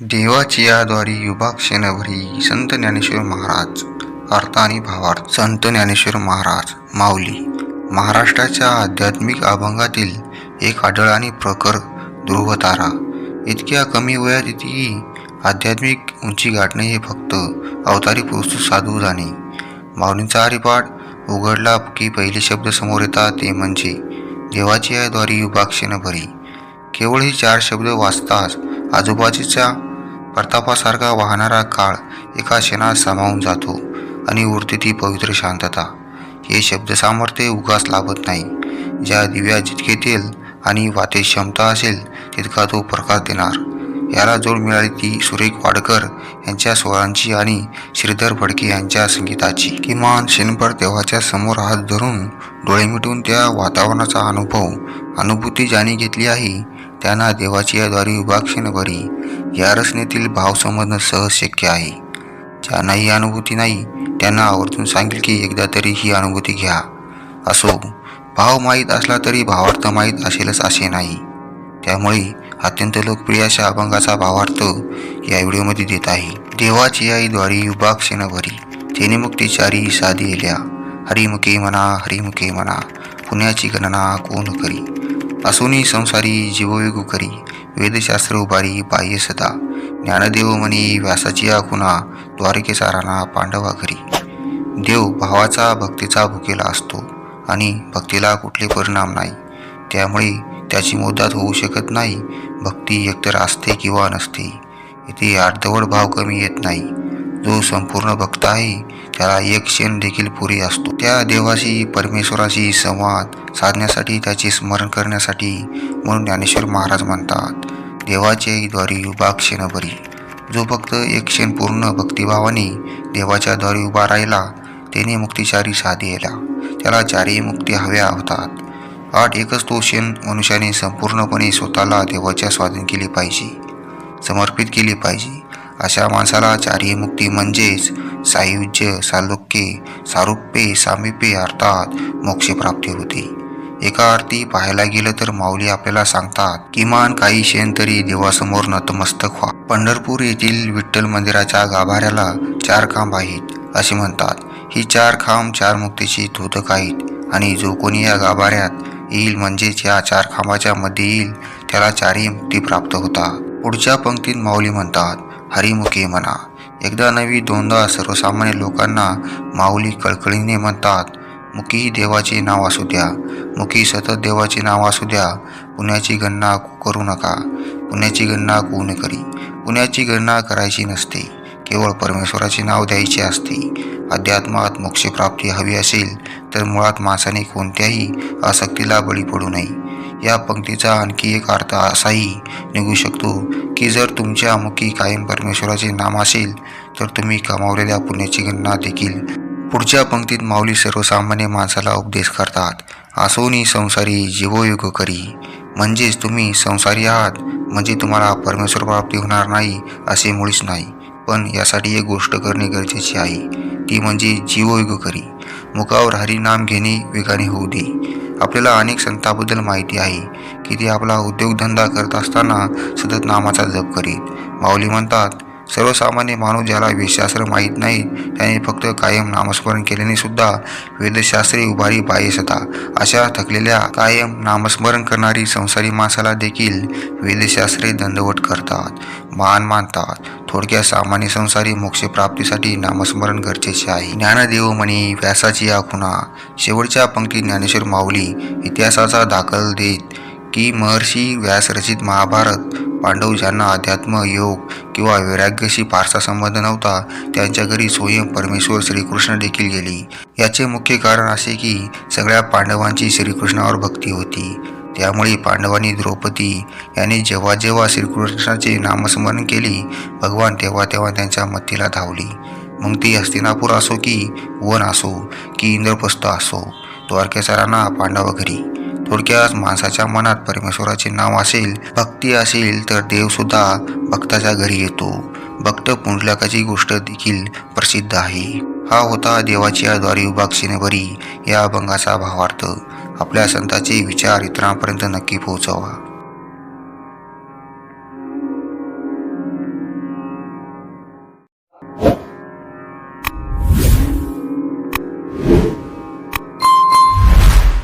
देवाची याद्वारी युभाक्षणभरी संत ज्ञानेश्वर महाराज अर्थ आणि भावार्थ. संत ज्ञानेश्वर महाराज माऊली. महाराष्ट्राच्या आध्यात्मिक अभंगातील एक आढळ आणि प्रखर ध्रुवतारा. इतक्या कमी वयात इतकी आध्यात्मिक उंची गाठणे हे फक्त अवतारी पुरुष साधू जाणे. माऊलींचा हरिपाठ उघडला की पहिले शब्द समोर येतात ते म्हणजे देवाची याद्वारी युभाक्षण भरी केवळ हे चार शब्द वाचताच आजूबाजूच्या प्रतापासारखा वाहणारा काळ एका क्षणात सामावून जातो आणि उरते ती पवित्र शांतता. हे शब्द सामर्थ्य उगास लाभत नाही. ज्या दिव्या जितके तेल आणि वाते क्षमता असेल तितका तो प्रकाश देणार. याला जोड मिळाली ती सुरेख वाडकर यांच्या स्वरांची आणि श्रीधर फडके यांच्या संगीताची. किमान क्षणभर देवाच्या समोर हात धरून डोळे मिटून त्या वातावरणाचा अनुभव अनुभूती ज्याने घेतली आहे त्यांना देवाची याद्वारे उभा क्षणभरी या रचनेतील भाव समजणं सहज शक्य आहे. ज्यांना ही अनुभूती नाही त्यांना आवर्जून सांगेल की एकदा तरी ही अनुभूती घ्या. असो भाव माहीत असला तरी भावार्थ माहीत असेलच असे नाही. त्यामुळे अत्यंत लोकप्रिय अशा अभंगाचा भावार्थ या व्हिडिओमध्ये देत आहे. देवाची आई द्वारी युभाक्षण भरी तेने मुक्तीचारी साधी येल्या हरिमुखे म्हणा हरिमुखे म्हणा पुण्याची गणना कोण करी? असोनी संसारी जीववेगू करी वेदशास्त्र उभारी बाह्य सदा ज्ञानदेव म्हणी व्यासाची आखुना द्वारकेचा राणा पांडवा घरी देव भावाचा भक्तीचा भुकेला असतो आणि भक्तीला कुठले परिणाम नाही. त्यामुळे त्याची मुद्दात होऊ शकत नाही भक्ती एकतर असते किंवा नसते. इथे अर्धवट भाव कमी येत नाही. जो संपूर्ण भक्त आहे त्याला एक क्षण देखील पुरी असतो. त्या देवाशी परमेश्वराशी संवाद साधण्यासाठी त्याचे स्मरण करण्यासाठी म्हणून ज्ञानेश्वर महाराज म्हणतात देवाचे द्वारी उभा क्षण बरी जो फक्त एक क्षण पूर्ण भक्तिभावाने देवाच्या द्वारी उभा राहिला त्याने मुक्तिचारी साधी येला त्याला चारही मुक्ती हव्या होतात. आठ एकच तो क्षण मनुष्याने संपूर्णपणे स्वतःला देवाच्या स्वाधीन केली पाहिजे समर्पित केली पाहिजे. अशा माणसाला चारही मुक्ती म्हणजेच सायुज्य सालोक्य सारुप्ये सामिप्ये अर्थात मोक्षप्राप्ती होते. एका अर्थी पाहायला गेलं तर माऊली आपल्याला सांगतात किमान काही क्षण तरी देवासमोर नतमस्तक व्हा. पंढरपूर येथील विठ्ठल मंदिराच्या गाभाऱ्याला चार खांब आहेत असे म्हणतात. ही चार खांब चार मुक्तीची धोतक आहेत आणि जो कोणी या गाभाऱ्यात येईल म्हणजेच या चार खांबाच्या मध्ये येईल त्याला चारही मुक्ती प्राप्त होता पुढच्या पंक्तीत माऊली म्हणतात हरिमुखे म्हणा. एकदा नवी दोनदा सर्वसामान्य लोकांना माऊली कळकळीने म्हणतात मुखी देवाचे नाव असू द्या. मुखी सतत देवाचे नाव असू द्या. पुण्याची गणना करू नका. पुण्याची गणना कोण करी. पुण्याची गणना करायची नसते. केवळ परमेश्वराचे नाव द्यायचे असते. अध्यात्मात मोक्षप्राप्ती हवी असेल तर मुळात माणसाने कोणत्याही आसक्तीला बळी पडू नये. या पंक्तीचा आणखी एक अर्थ असाही निघू शकतो की जर तुमच्या मुखी कायम परमेश्वराचे नाम असेल तर तुम्ही कमावलेल्या पुण्याची गणना देखील. पुढच्या पंक्तीत माऊली सर्वसामान्य माणसाला उपदेश करतात. असोनी संसारी जीवयोग करी. म्हणजेच तुम्ही संसारी आहात म्हणजे तुम्हाला परमेश्वर प्राप्ती होणार नाही असे मुळीच नाही. पण यासाठी एक गोष्ट करणे गरजेचे आहे. ती म्हणजे जीवयोग करी. मुखावर हरिनाम घेणे वेगाने होऊ दे. आपल्याला अनेक संतांबद्दल माहिती आहे की ते आपला उद्योगधंदा करत असताना सतत नामाचा जप करीत. माऊली म्हणतात सर्वसामान्य माणूस ज्याला वेदशास्त्र माहीत नाही त्याने फक्त कायम नामस्मरण केल्याने सुद्धा वेदशास्त्री उभारी बाह्य होता. अशा थकलेल्या कायम नामस्मरण करणारी संसारी माणसाला देखील वेदशास्त्रे दंडवट करतात मान मानतात. थोडक्यात सामान्य संसारी मोक्षप्राप्तीसाठी नामस्मरण गरजेचे आहे. ज्ञानदेव म्हणी व्यासाची आखुणा शेवटच्या पंक्ती ज्ञानेश्वर माऊली इतिहासाचा दाखल देत की महर्षी व्यास रचित महाभारत पांडव ज्यांना अध्यात्म योग किंवा वैराग्याशी फारसा संबंध नव्हता त्यांच्या घरी स्वयं परमेश्वर श्रीकृष्ण देखील गेली. याचे मुख्य कारण असे की सगळ्या पांडवांची श्रीकृष्णावर भक्ती होती. त्यामुळे पांडवांनी द्रौपदी यांनी जेव्हा जेव्हा श्रीकृष्णाचे नामस्मरण केले भगवान तेव्हा तेव्हा त्यांच्या मतीला धावली. मग ती हस्तिनापूर असो की वन असो की इंद्रप्रस्थ असो द्वारकेसरांना पांडवा पांडव घरी. थोडक्यात माणसाच्या मनात परमेश्वराचे नाव असेल भक्ती असेल तर देवसुद्धा भक्ताच्या घरी येतो. भक्त पुंडलकाची गोष्ट देखील प्रसिद्ध आहे. हा होता देवाची द्वारे उभाक्षिणेवरी या अभंगाचा भावार्थ. आपल्या संतांचे विचार इतरांपर्यंत नक्की पोहोचवा.